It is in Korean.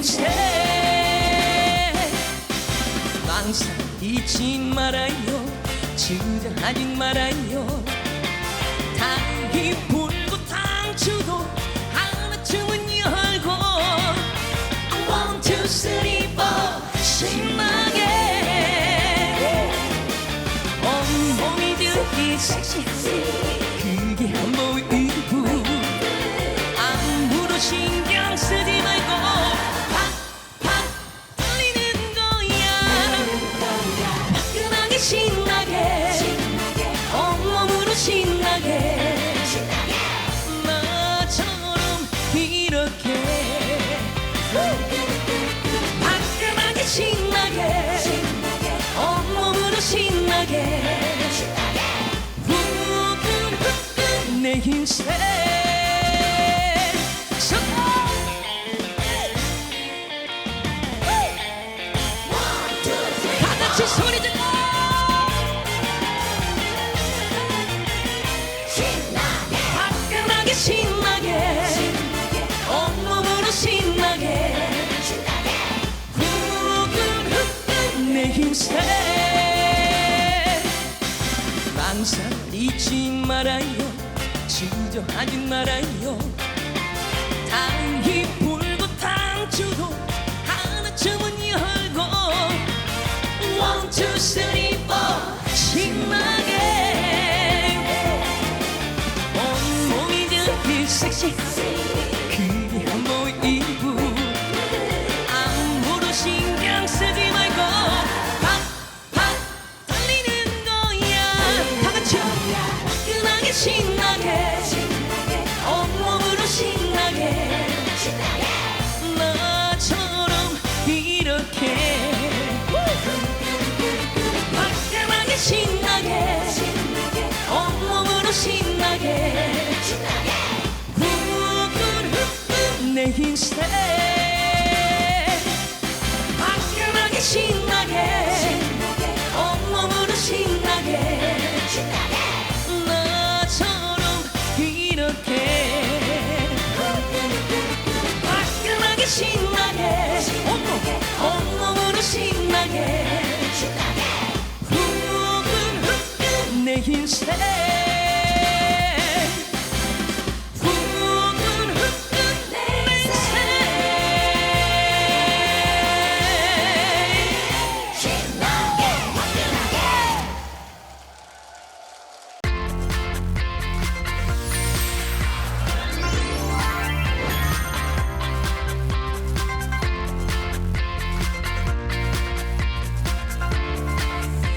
힘세 망설이지 말아요. 주저하지 말아요. 당이 불고 당추도 하나쯤은 열고 One, two, three, four 신나게. 온몸이 들기 섹시하 신나게 나처럼 이렇게 화끈하게 신나게 온몸으로 신나게 후끈후끈 내 힘세 힘세. 망설이지 말아요. 주저하지 말아요. 당이